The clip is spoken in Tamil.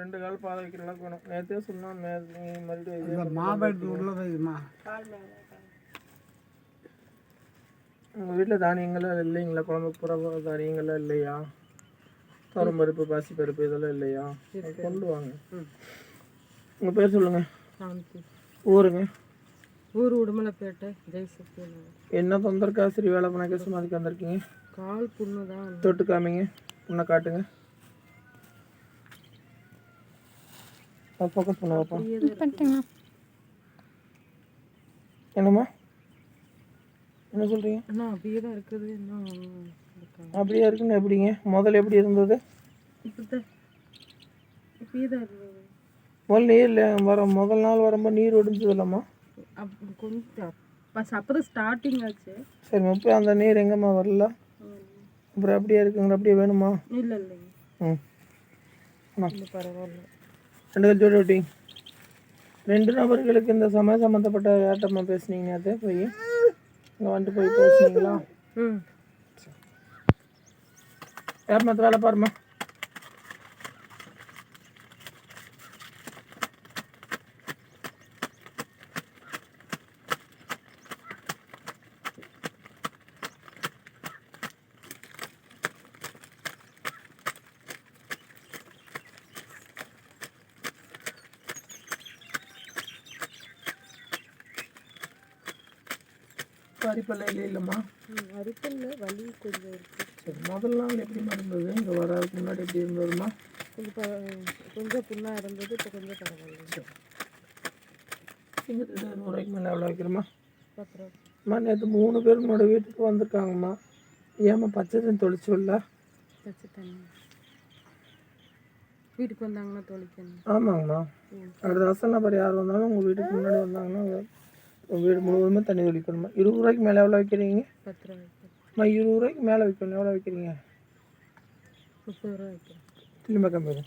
ரெண்டு கால் பாதை வைக்கிற அளவுக்கு வேணும் நேற்றே சொன்னோம் மறுபடியும் மாபெட்டு உள்ள வைக்குமா உங்கள் வீட்டில் தானியங்கள்லாம் இல்லைங்களா? குழம்பு புற தானியங்கள்லாம் இல்லையா? பருப்பு பாசி பருப்பு இதெல்லாம் இல்லையா? கொண்டு வாங்க. உங்கள் பேர் சொல்லுங்கள் ஊருங்க. ஊர் உடுமலைப்பேட்டை ஜெயசக்தி என்ன தொந்தரக்காசிரி வேலை பண்ண கேசம் அதுக்கு வந்திருக்கீங்க? கால் புண்ணு தான் தொட்டு காமிங்க. உன்னை காட்டுங்க. ஃபோக்கஸ் பண்ண வைப்பா என்னம்மா? என்ன சொல்கிறீங்க அண்ணா அப்படியே தான் இருக்குது. இருக்கா அப்படியே இருக்குன்னு எப்படிங்க? முதல்ல எப்படி இருந்தது? முதல்ல நீர் வர முதல் நாள் வரும்போது நீர் ஒடிஞ்சது இல்லைம்மா? அப்படி கொஞ்சம் பஸ் அப்போ தான் ஸ்டார்டிங் ஆச்சு. சரி இப்போ அந்த நீர் எங்கம்மா வரல? அப்புறம் அப்படியே இருக்குங்க அப்படியே வேணுமா? இல்லை இல்லைங்க. ம். இல்லை பரவாயில்ல. ரெண்டு ஜோடி ஒட்டி ரெண்டு நபர்களுக்கு இந்த சமய சம்மந்தப்பட்ட யார்ட்டம்மா பேசுனீங்க நேற்று போய். இங்கே வந்துட்டு போய் பேசுனீங்களா? ம். யார் மற்ற வேலை பாருமா பறிப்பெல்லாம் இல்லை இல்லைம்மா. ம் அரிக்கல்ல வலி கொஞ்சம் இருக்குது சரி முதல் நாள் எப்படி இருந்தது இங்கே வர்றதுக்கு முன்னாடி எப்படி இருந்ததுமா கொஞ்சம் கொஞ்சம் புண்ணாக இருந்தது இப்போ கொஞ்சம் பரவாயில்ல. இங்கே ரூபாய்க்கு மேலே எவ்வளோ வைக்கிறோமா அம்மா நேற்று மூணு பேர் உன்னோட வீட்டுக்கு வந்திருக்காங்கம்மா. ஏம்மா பச்சை தண்ணி தொளிச்சு விடல? பச்சை தண்ணி. வீட்டுக்கு வந்தாங்கன்னா தொலைக்கணும் ஆமாங்கம்மா. அடுத்த வருஷம் நபர் யார் வந்தாலும் உங்கள் வீட்டுக்கு முன்னாடி வந்தாங்கன்னா வீடு முழுவதுமே தண்ணி தொளிக்கணுமா? இருபது ரூபாய்க்கு மேலே எவ்வளோ வைக்கிறீங்க? பத்து இருபது ரூபாய்க்கு மேலே வைக்கணும். எவ்வளோ வைக்கிறீங்க? முப்பது ரூபா வைக்கிறேன். திரும்ப கம்மி.